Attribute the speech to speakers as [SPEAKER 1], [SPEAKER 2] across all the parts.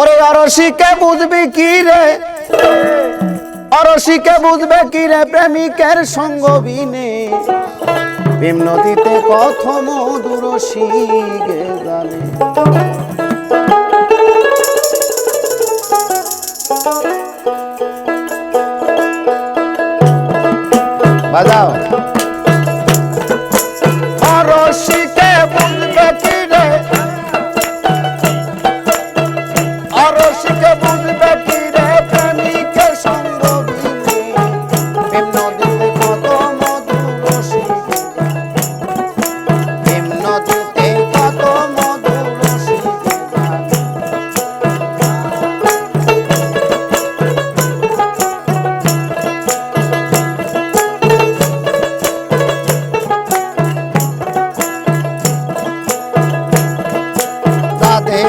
[SPEAKER 1] ওরে অরসিকে বুঝবি কি রে? অরসিকে বুঝবে কি রে প্রেমিকের সঙ্গ বিনে? প্রেম নদীতে কত মধুর শিগে জানে। বাজাও। অরসিকে বুঝবে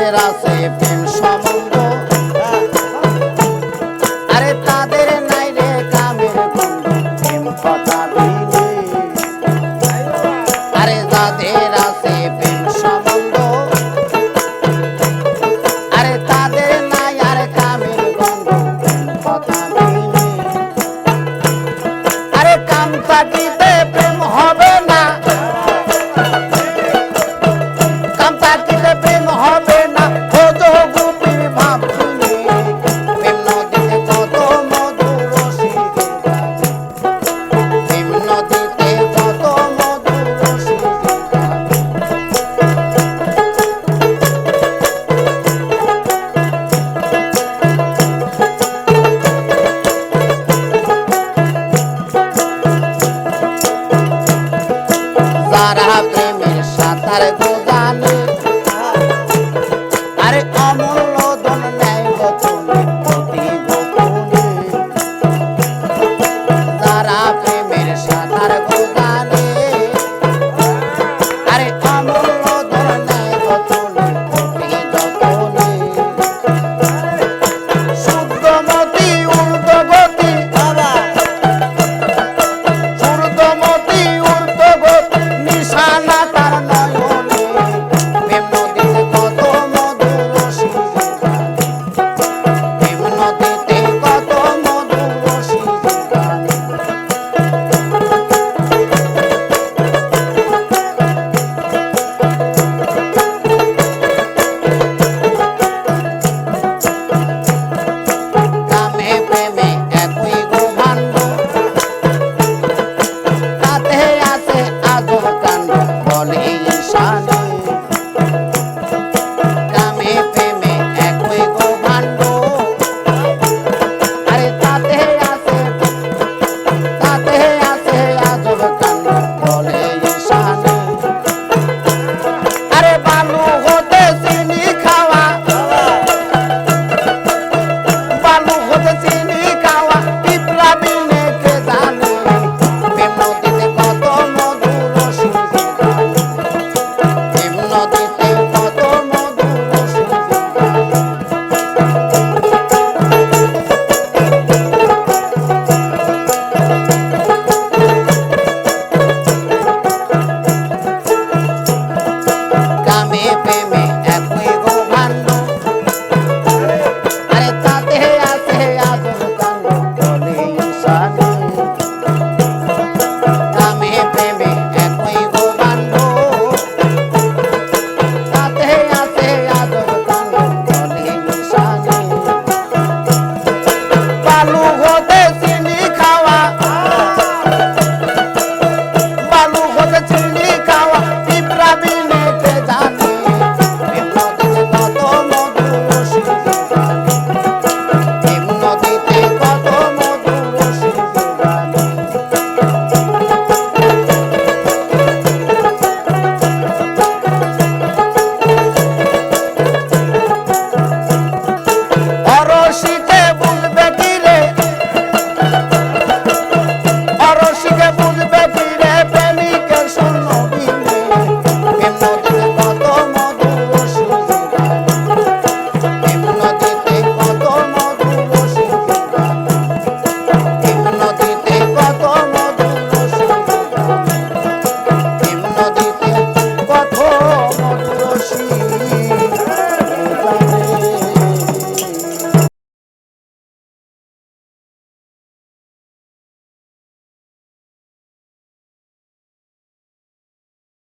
[SPEAKER 1] তাদের আছে প্রেম সম্বন্ধ। আরে তাদের নাই রে কামের কথা para ti.